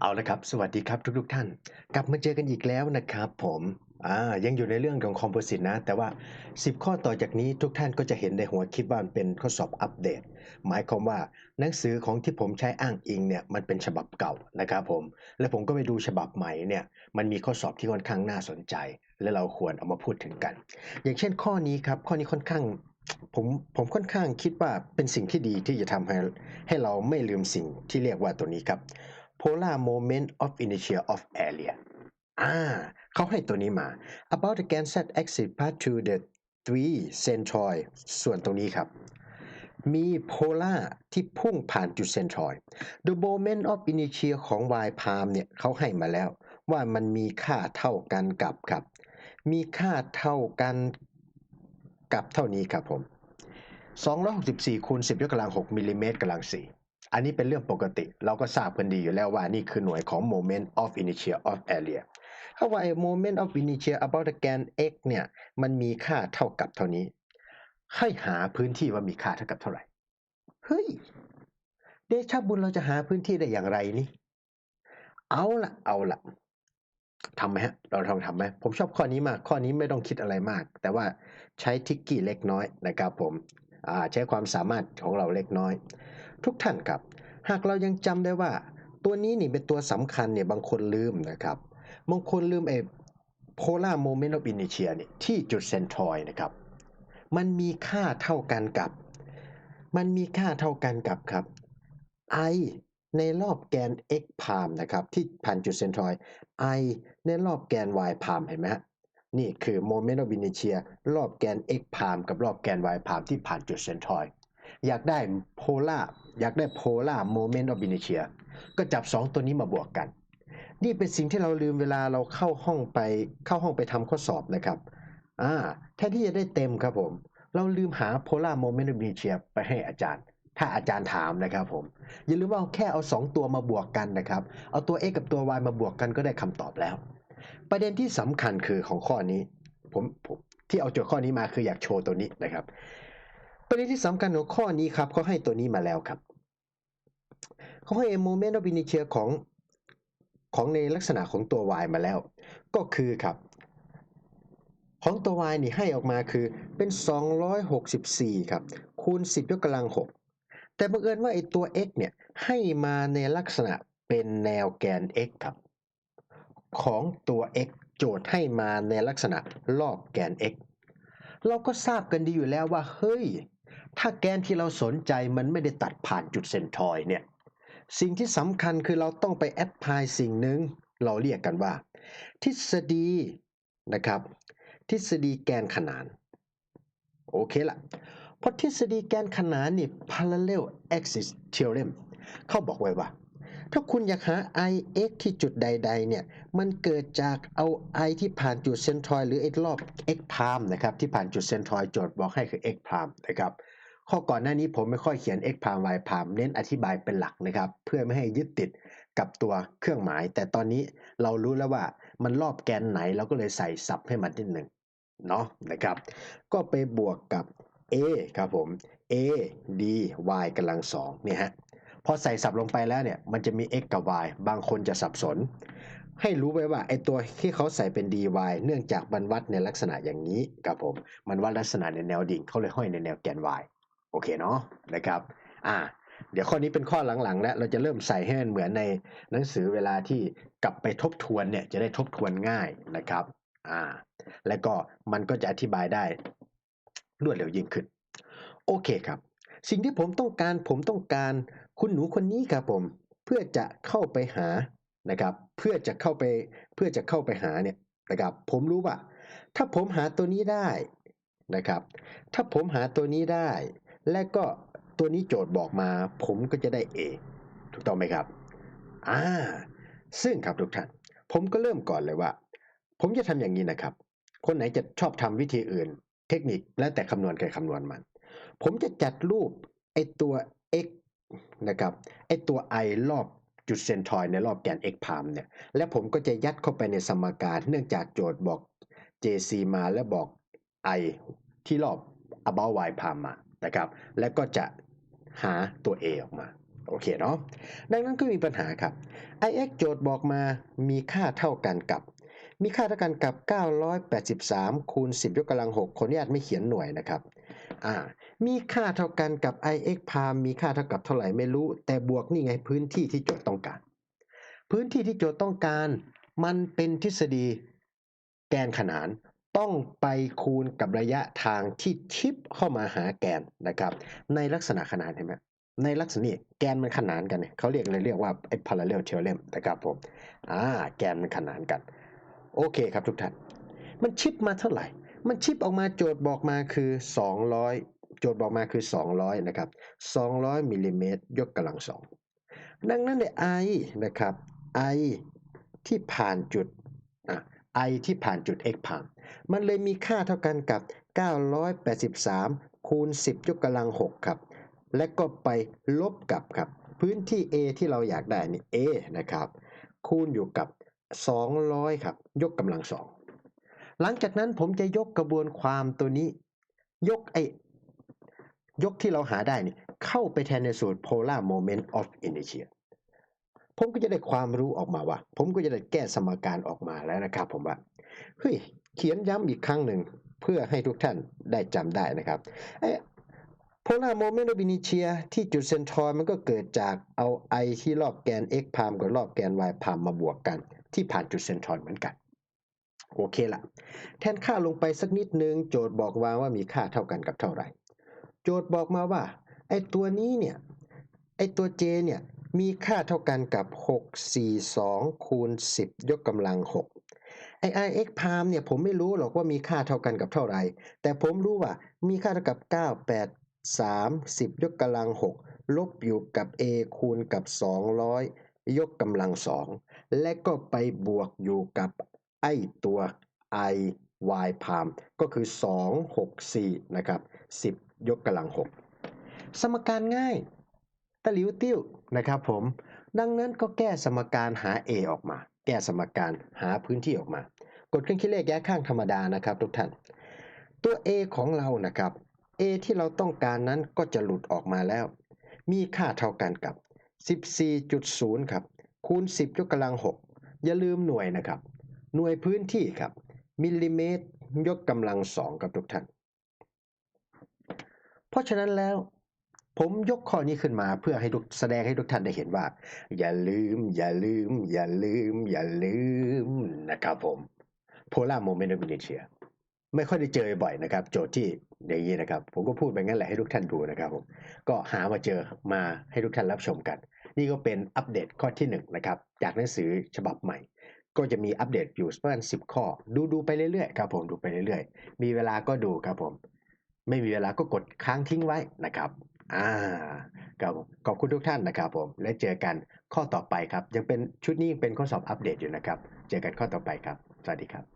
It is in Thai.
เอาละครับ สวัสดีครับทุกๆท่าน กลับมาเจอกันอีกแล้วนะครับผมยังอยู่ในเรื่องของคอมโพสิตนะ แต่ว่า 10 ข้อต่อจากนี้ทุกท่านก็จะเห็นในหัวคลิปว่ามันเป็นข้อสอบอัปเดต หมายความว่าหนังสือของที่ผมใช้อ้างอิงเนี่ยมันเป็นฉบับเก่านะครับผม และผมก็ไปดูฉบับใหม่เนี่ยมันมีข้อสอบที่ค่อนข้างน่าสนใจ และเราควรเอามาพูดถึงกัน อย่างเช่นข้อนี้ครับ ข้อนี้ค่อนข้างผมผมค่อนข้างคิดว่าเป็นสิ่งที่ดีที่จะทำให้ให้เราไม่ลืมสิ่งที่เรียกว่าตัวนี้ครับ polar moment of inertia of area อ่าเขาให้ตัวนี้มา about the GAN Z axis pass to the three centroid ส่วนตรงนี้ครับ มี polar ที่พุ่งผ่านจุด centroid the moment of inertia ของ y prime เนี่ยเขาให้มาแล้ว ว่ามันมีค่าเท่ากันกับครับ มีค่าเท่ากันกับเท่านี้ครับผม264คูณ10ยกกำลัง6มิลลิเมตรกำลัง4 อันนี้เป็นเรื่องปกติ เราก็ทราบกันดีอยู่แล้วว่านี่คือหน่วยของ moment of inertia of area ถ้าว่า moment of inertia about the GAN x เนี่ย มันมีค่าเท่ากับเท่านี้ ให้หาพื้นที่ว่ามีค่าเท่ากับเท่าไหร่ เฮ้ย เดชบุญเราจะหาพื้นที่ได้อย่างไรนี่ เอาละเอาละทำไหมฮะ เราลองทำไหม ผมชอบข้อนี้มาก ข้อนี้ไม่ต้องคิดอะไรมาก แต่ว่าใช้ทิกกี้เล็กน้อยนะครับผม ใช้ความสามารถของเราเล็กน้อย ทุกท่านครับ หากเรายังจำได้ว่า ตัวนี้นี่เป็นตัวสำคัญเนี่ยบางคนลืมนะครับบางคนลืมไอ้ polar moment of inertia เนี่ยที่จุดเซนทรอยนะครับ มันมีค่าเท่ากันกับ มันมีค่าเท่ากันกับครับ i ในรอบแกน x พามนะครับ ที่ผ่านจุดเซนทรอย i ในรอบแกน y พามเห็นไหมฮะนี่คือ moment of inertia รอบแกน x พามกับรอบแกน y พามที่ผ่านจุดเซนทรอย อยากได้ polar อยากได้ polar moment of inertia ก็จับ 2 ตัวนี้มาบวกกัน นี่เป็นสิ่งที่เราลืมเวลาเราเข้าห้องไปเข้าห้องไปทำข้อสอบนะครับอ่าแทนที่จะได้เต็มครับผม เราลืมหา polar moment of inertia ไปให้อาจารย์ ถ้าอาจารย์ถามนะครับผมอย่าลืมว่าเอาแค่เอา 2 ตัวมาบวกกันนะครับ เอาตัว x กับตัว y มาบวกกันก็ได้คำตอบแล้ว ประเด็นที่สำคัญคือของข้อนี้ผมผมที่เอาโจทย์ข้อนี้มาคืออยากโชว์ตัวนี้นะครับ ประเด็นที่สำคัญของข้อนี้ครับเขาให้ตัวนี้มาแล้วครับเขาให้ moment of inertia ของของในลักษณะของตัว y มาแล้ว ก็คือครับ ของตัว y นี่ให้ออกมาคือเป็น 264 ครับ คูณ 10 ยกกำลัง 6 แต่บังเอิญว่าไอตัว x เนี่ย ให้มาในลักษณะเป็นแนวแกน x ครับ ของตัว x โจทย์ให้มาในลักษณะรอบแกน x เราก็ทราบกันดีอยู่แล้วว่า เฮ้ย ถ้าแกนที่เราสนใจมันไม่ได้ตัดผ่านจุดเซนทรอยเนี่ย สิ่งที่สำคัญคือเราต้องไปแอดพลายสิ่งหนึ่งเราเรียกกันว่า ทฤษฎีนะครับ ทฤษฎีแกนขนาน โอเคละเพราะทฤษฎีแกนขนานนี่ parallel axis theorem เขาบอกไว้ว่า ถ้าคุณอยากหา i x ที่จุดใดๆเนี่ย มันเกิดจากเอา i ที่ผ่านจุดเซนทรอยหรือไอ้รอบ x prime นะครับ ที่ผ่านจุดเซนทรอยโจทย์บอกให้คือ x prime นะครับ ข้อก่อนหน้านี้ผมไม่ค่อยเขียน x prime y prime เน้นอธิบายเป็นหลักนะครับ เพื่อไม่ให้ยึดติดกับตัวเครื่องหมาย แต่ตอนนี้เรารู้แล้วว่ามันรอบแกนไหนเราก็เลยใส่ศัพท์ให้มันนิดหนึ่งเนาะนะครับ ก็ไปบวกกับ a ครับผม a d y กำลังสองเนี่ยฮะ พอใส่ศัพท์ลงไปแล้วเนี่ยมันจะมี x กับ y บางคนจะสับสน ให้รู้ไว้ว่าไอตัวที่เขาใส่เป็น dy เนื่องจากมันวัดในลักษณะอย่างนี้ครับผมมันวัดลักษณะในแนวดิ่งเขาเลยห้อยในแนวแกน y โอเคเนาะนะครับอ่าเดี๋ยวข้อนี้เป็นข้อหลังๆ แล้วเราจะเริ่มใส่ให้มันเหมือนในหนังสือเวลาที่กลับไปทบทวนเนี่ยจะได้ทบทวนง่ายนะครับอ่าแล้วก็มันก็จะอธิบายได้รวดเร็วยิ่งขึ้น โอเคครับ สิ่งที่ผมต้องการผมต้องการคุณหนูคนนี้ครับผม เพื่อจะเข้าไปหานะครับ เพื่อจะเข้าไปเพื่อจะเข้าไปหาเนี่ยนะครับ ผมรู้ว่า ถ้าผมหาตัวนี้ได้นะครับ ถ้าผมหาตัวนี้ได้ และก็ตัวนี้โจทย์บอกมา ผมก็จะได้ A ถูกต้องไหมครับอ่าซึ่งครับทุกท่าน ผมก็เริ่มก่อนเลยว่า ผมจะทำอย่างนี้นะครับ คนไหนจะชอบทำวิธีอื่น เทคนิคแล้วแต่คำนวณใครคำนวณมัน ผมจะจัดรูปไอตัว x นะครับไอตัว i รอบจุดเซนทรอยด์ในรอบแกน x พามเนี่ย และผมก็จะยัดเข้าไปในสมการเนื่องจากโจทย์บอก jc มาและบอก i ที่รอบ about y พามมานะครับ แล้วก็จะหาตัว a ออกมา โอเคเนาะดังนั้นก็มีปัญหาครับ ix โจทย์บอกมามีค่าเท่ากันกับ มีค่าเท่ากันกับ 983คูณ10ยกกำลัง6ขออนุญาตไม่เขียนหน่วยนะครับอ่า มีค่าเท่ากันกับ ix พามมีค่าเท่ากับเท่าไหร่ไม่รู้ แต่บวกนี่ไงพื้นที่ที่โจทย์ต้องการ พื้นที่ที่โจทย์ต้องการ มันเป็นทฤษฎีแกนขนานต้องไปคูณกับระยะทางที่ชิปเข้ามาหาแกนนะครับ ในลักษณะขนานเห็นไหมในลักษณะนี้แกนมันขนานกันเนี่ยเขาเรียกเลยเรียกว่าไอ้ parallel theorem นะครับผมอ่าแกนมันขนานกัน โอเคครับทุกท่าน มันชิปมาเท่าไหร่ มันชิปออกมาโจทย์บอกมาคือ200 โจทย์บอกมาคือ 200 นะครับ 200มิลลิเมตรยกกำลังสอง ดังนั้นใน i นะครับ i ที่ผ่านจุดไอที่ผ่านจุด x ผ่าน มันเลยมีค่าเท่ากันกับ 983 คูณ 10 ยกกำลัง 6 ครับ และก็ไปลบกับครับ พื้นที่ a ที่เราอยากได้นี่ a นะครับ คูณอยู่กับ 200 ครับ ยกกำลังสองหลังจากนั้นผมจะยกกระบวนความตัวนี้ ยกไอ้ ยกที่เราหาได้เนี่ยเข้าไปแทนในสูตร polar moment of inertia ผมก็จะได้ความรู้ออกมาว่า ผมก็จะได้แก้สมการออกมาแล้วนะครับผมว่าเฮ้ยเขียนย้ำอีกครั้งหนึ่งเพื่อให้ทุกท่านได้จำได้นะครับไอ้ polar moment of inertia ที่จุดเซนทรอยมันก็เกิดจากเอา i ที่รอบแกน x พามกับรอบแกน y พามมาบวกกัน ที่ผ่านจุดเซนทรอยเหมือนกัน โอเคละแทนค่าลงไปสักนิดนึง โจทย์บอกมาว่ามีค่าเท่ากันกับเท่าไหร่ โจทย์บอกมาว่า ไอ้ตัวนี้เนี่ย ไอ้ตัว j เนี่ย มีค่าเท่ากันกับ 642 คูณ 10 ยกกำลัง 6 ไอ้ ix พามเนี่ย ผมไม่รู้หรอกว่ามีค่าเท่ากันกับเท่าไหร่ แต่ผมรู้ว่ามีค่าเท่ากับ 983 10 ยกกำลัง 6 ลบอยู่กับ a คูณกับ 200 ยกกำลัง 2 และก็ไปบวกอยู่กับไอ้ตัว i y พามก็คือ 264 นะครับ 10 ยกกำลัง6สมการง่ายตะหลิวติ้วนะครับผม ดังนั้นก็แก้สมการหา a ออกมา แก้สมการหาพื้นที่ออกมา กดเครื่องคิดเลขแยกข้างธรรมดานะครับทุกท่าน ตัว a ของเรานะครับ a ที่เราต้องการนั้นก็จะหลุดออกมาแล้ว มีค่าเท่ากันกับ 14.0 ครับ คูณ 10 ยกกำลัง 6 อย่าลืมหน่วยนะครับ หน่วยพื้นที่ครับ มิลลิเมตร ยกกำลังสองครับทุกท่าน ราะฉะนั้นแล้ว ผมยกข้อนี้ขึ้นมาเพื่อให้ทุกแสดงให้ทุกท่านได้เห็นว่า อย่าลืม อย่าลืม อย่าลืม อย่าลืมนะครับผม polar moment of inertia ไม่ค่อยได้เจอบ่อยนะครับ โจทย์ที่อย่างนี้นะครับ ผมก็พูดไปงั้นแหละให้ทุกท่านดูนะครับผมก็หามาเจอมาให้ทุกท่านรับชมกัน นี่ก็เป็นอัปเดตข้อที่1นงนะครับ จากหนังสือฉบับใหม่ ก็จะมีอัปเดตอยู่ประมาณสิข้อ ดูดูไปเรื่อยๆครับผมดูไปเรื่อยๆ มีเวลาก็ดูครับผม ไม่มีเวลาก็กดค้างทิ้งไว้นะครับอ่าครับขอบคุณทุกท่านนะครับผม และเจอกันข้อต่อไปครับ ยังเป็นชุดนี้ยังเป็นข้อสอบอัปเดตอยู่นะครับ เจอกันข้อต่อไปครับ สวัสดีครับ